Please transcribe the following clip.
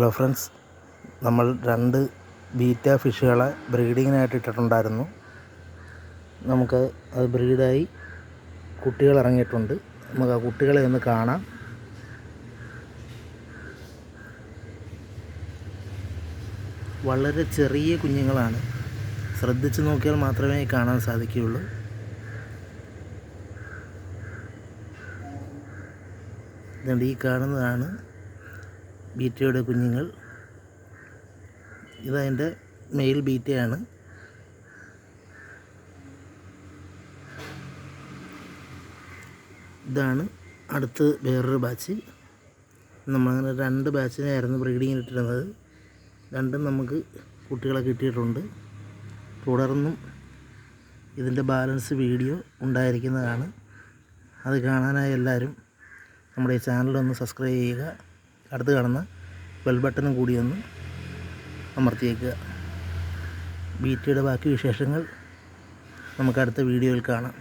Hello friends നമ്മൾ രണ്ട് beta ഫിഷുകളെ ബ്രീഡിങ്ങിനായിട്ട് ഇട്ടിട്ടുണ്ടായിരുന്നു. നമുക്ക് അത് ബ്രീഡായി കുട്ടികൾ ഇറങ്ങിയിട്ടുണ്ട്. നമുക്ക് ആ കുട്ടികളെ ഒന്ന് കാണാം. വളരെ ചെറിയ കുഞ്ഞുങ്ങളാണ്. ശ്രദ്ധിച്ചു നോക്കിയാൽ മാത്രമേ കാണാൻ സാധിക്കുകയുള്ളൂ. ഇതുണ്ട് ഈ കാണുന്നതാണ് ബീറ്റയുടെ കുഞ്ഞുങ്ങൾ. ഇതതിന്റെ മെയിൽ ബീറ്റയാണ്. ഇതാണ് അടുത്ത് വേറൊരു ബാച്ച്. നമ്മളങ്ങനെ രണ്ട് ബാച്ചിനായിരുന്നു ബ്രീഡിങ്ങിന് ഇട്ടിരുന്നത്. രണ്ടും നമുക്ക് കുട്ടികളെ കിട്ടിയിട്ടുണ്ട്. തുടർന്നും ഇതിന്റെ ബാലൻസ് വീഡിയോ ഉണ്ടായിരിക്കുന്നതാണ്. അത് കാണാനായി എല്ലാവരും നമ്മുടെ ഈ ചാനലൊന്ന് സബ്സ്ക്രൈബ് ചെയ്യുക. അടുത്ത് കാണുന്ന ബെൽ ബട്ടണും കൂടി ഒന്ന് അമർത്തിയേക്കുക. ബീറ്റയുടെ ബാക്കി വിശേഷങ്ങൾ നമുക്ക് അടുത്ത വീഡിയോയിൽ കാണാം.